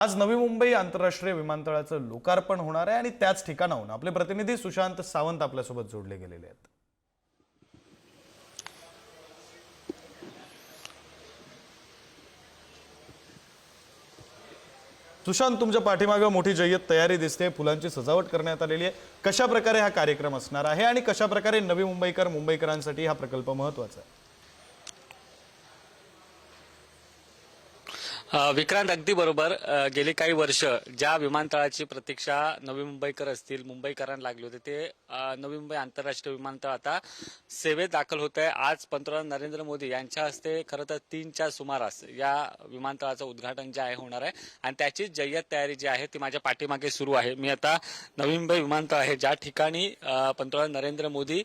आज नवी मुंबई आंतरराष्ट्रीय विमानतळाचं लोकार्पण होणार आहे आणि त्याच ठिकाणाहून आपले प्रतिनिधी सुशांत सावंत आपल्यासोबत जोडले गेलेले आहेत. सुशांत तुमच्या पाठीमागे मोठी जय्यत तयारी दिसते. फुलांची सजावट करण्यात आलेली आहे. कशा प्रकारे हा कार्यक्रम असणार आहे आणि कशा प्रकारे नवी मुंबईकर मुंबईकरांसाठी हा प्रकल्प महत्त्वाचा आहे? विक्रांत अगदी बरोबर. गेली काही वर्ष ज्या विमानतळाची प्रतीक्षा नवी मुंबईकर असतील मुंबईकरांना लागली होती ते नवी मुंबई आंतरराष्ट्रीय विमानतळ आता सेवेत दाखल होत आहे आज पंतप्रधान नरेंद्र मोदी यांच्या हस्ते खरं तर तीनच्या सुमारास या विमानतळाचं उद्घाटन जे आहे होणार आहे. आणि त्याची जय्यत तयारी जी आहे ती माझ्या पाठीमागे सुरू आहे. मी आता नवी मुंबई विमानतळ आहे. ज्या ठिकाणी पंतप्रधान नरेंद्र मोदी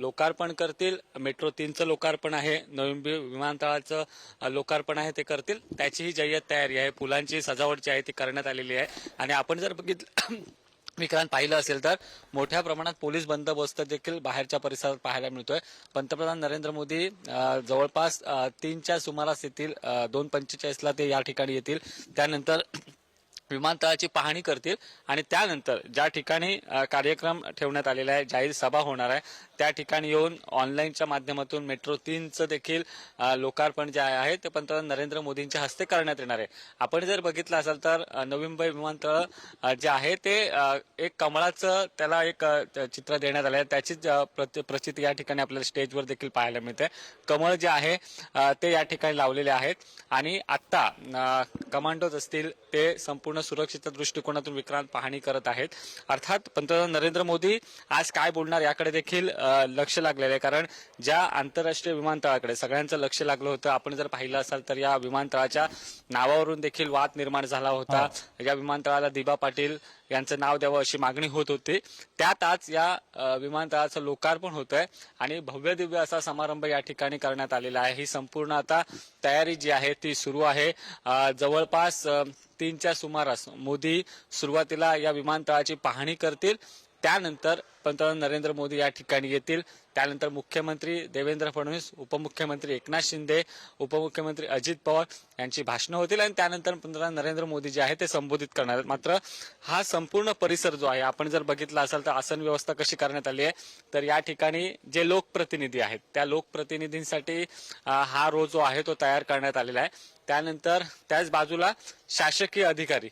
लोकार्पण करतील. मेट्रो तीनचं लोकार्पण आहे. नवी मुंबई विमानतळाचं लोकार्पण आहे ते करतील. त्याची ही जय्यत तयारी आहे फुलांची सजावट जी आहे ती करण्यात आलेली आहे. आणि आपण जर बघितलं विक्रांत पाहिलं असेल तर मोठ्या प्रमाणात पोलीस बंदोबस्त देखील बाहेरच्या परिसरात पाहायला मिळतोय. पंतप्रधान नरेंद्र मोदी जवळपास तीनच्या सुमारास येतील दोन पंचेचाळीसला ते या ठिकाणी येतील. त्यानंतर विमानतळाची पाहणी करतील आणि त्यानंतर ज्या ठिकाणी कार्यक्रम ठेवण्यात आलेला आहे जाहीर सभा होणार आहे त्या ठिकाणी येऊन ऑनलाईनच्या माध्यमातून मेट्रो तीनचं देखील लोकार्पण जे आहे ते पंतप्रधान नरेंद्र मोदींच्या हस्ते करण्यात येणार आहे. आपण जर बघितलं असेल तर नवी मुंबई विमानतळ जे आहे ते एक कमळाचं त्याला एक चित्र देण्यात आलं आहे. त्याचीच प्रचिती या ठिकाणी आपल्याला स्टेजवर देखील पाहायला मिळते. कमळ जे आहे ते या ठिकाणी लावलेले आहेत. आणि आत्ता कमांडोज असतील ते संपूर्ण सुरक्षेच्या दृष्टिकोनातून विक्रांत पाहणी करत आहेत. अर्थात पंतप्रधान नरेंद्र मोदी आज काय बोलणार याकडे देखील लक्ष लागलेलं आहे. कारण ज्या आंतरराष्ट्रीय विमानतळाकडे सगळ्यांचं लक्ष लागलं होतं आपण जर पाहिलं असाल तर या विमानतळाच्या नावावरून देखील वाद निर्माण झाला होता. या विमानतळाला दिबा पाटील यांचं नाव द्यावं अशी मागणी होत होती. त्यात आज या विमानतळाचं लोकार्पण होत आहे आणि भव्य दिव्य असा समारंभ या ठिकाणी करण्यात आलेला आहे. ही संपूर्ण आता तयारी जी आहे ती सुरू आहे. जवळपास तीनच्या सुमारास मोदी सुरुवातीला या विमानतळाची पाहणी करतील. त्यानंतर पंतप्रधान नरेंद्र मोदी या ठिकाणी येतील. त्यानंतर मुख्यमंत्री देवेंद्र फडणवीस उपमुख्यमंत्री एकनाथ शिंदे उपमुख्यमंत्री अजित पवार यांची भाषणं होतील आणि त्यानंतर पंतप्रधान नरेंद्र मोदी जे आहे ते संबोधित करणार आहेत. मात्र हा संपूर्ण परिसर जो आहे आपण जर बघितला असाल तर आसन व्यवस्था कशी करण्यात आली आहे तर या ठिकाणी जे लोकप्रतिनिधी आहेत त्या लोकप्रतिनिधींसाठी हा रो जो आहे तो तयार करण्यात आलेला आहे. त्यानंतर त्याच बाजूला शासकीय अधिकारी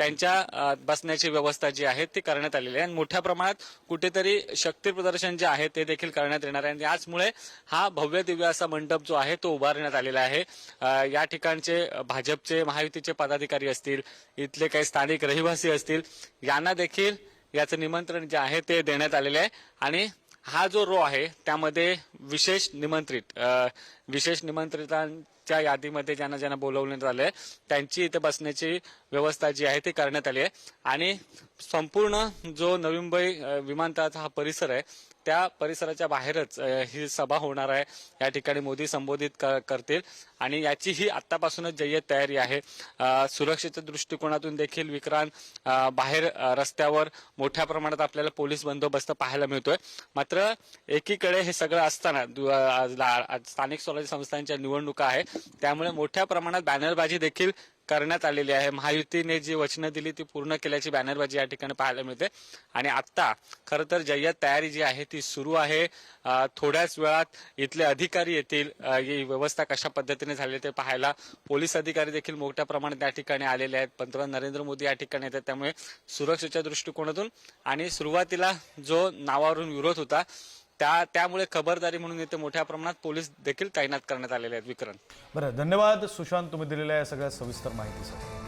त्यांच्या बसण्याची व्यवस्था जी आहे ती करण्यात आलेली आहे. आणि मोठ्या प्रमाणात कुठेतरी शक्ती प्रदर्शन जे आहे ते देखील करण्यात येणार आहे. आणि याचमुळे हा भव्य दिव्य असा मंडप जो आहे तो उभारण्यात आलेला आहे. या ठिकाणचे भाजपचे महायुतीचे पदाधिकारी असतील इथले काही स्थानिक रहिवासी असतील यांना देखील याचं निमंत्रण जे आहे ते देण्यात आलेलं आहे. आणि हा जो रो आहे त्यामध्ये विशेष निमंत्रित विशेष निमंत्रितांच्या यादीमध्ये ज्यांना ज्यांना बोलवण्यात आलंय त्यांची इथे बसण्याची व्यवस्था जी आहे ती करण्यात आली आहे. आणि संपूर्ण जो नवी मुंबई विमानतळाचा हा परिसर आहे त्या परिसराच्या बाहेरच ही सभा होणार आहे. या ठिकाणी मोदी संबोधित करतील. आणि याची ही आतापासूनच जय्यत तयारी आहे. सुरक्षेच्या दृष्टिकोनातून देखील विक्रांत बाहेर रस्त्यावर मोठ्या प्रमाणात आपल्याला पोलीस बंदोबस्त पाहायला मिळतोय. मात्र एकीकडे हे सगळं असताना दु- स्थानिक स्वराज्य संस्थांच्या निवडणुका आहे त्यामुळे मोठ्या प्रमाणात बॅनरबाजी देखील करण्यात आलेली आहे. महायुतीने जी वचनं दिली ती पूर्ण केल्याची बॅनरबाजी या ठिकाणी पाहायला मिळते. आणि आता खरं तर जय्यत तयारी जी आहे ती सुरू आहे. थोड्याच वेळात इथले अधिकारी येतील. ही व्यवस्था कशा पद्धतीने झाली ते पाहायला पोलीस अधिकारी देखील मोठ्या प्रमाणात या ठिकाणी आलेले आहेत. पंतप्रधान नरेंद्र मोदी या ठिकाणी येतात. त्यामुळे सुरक्षेच्या दृष्टिकोनातून आणि सुरुवातीला जो नावावरून विरोध होता त्या त्यामुळे खबरदारी म्हणून इथे मोठ्या प्रमाणात पोलीस देखील तैनात करण्यात आलेले आहेत विक्रम बरं धन्यवाद. सुशांत तुम्ही दिलेल्या या सगळ्या सविस्तर माहितीसाठी.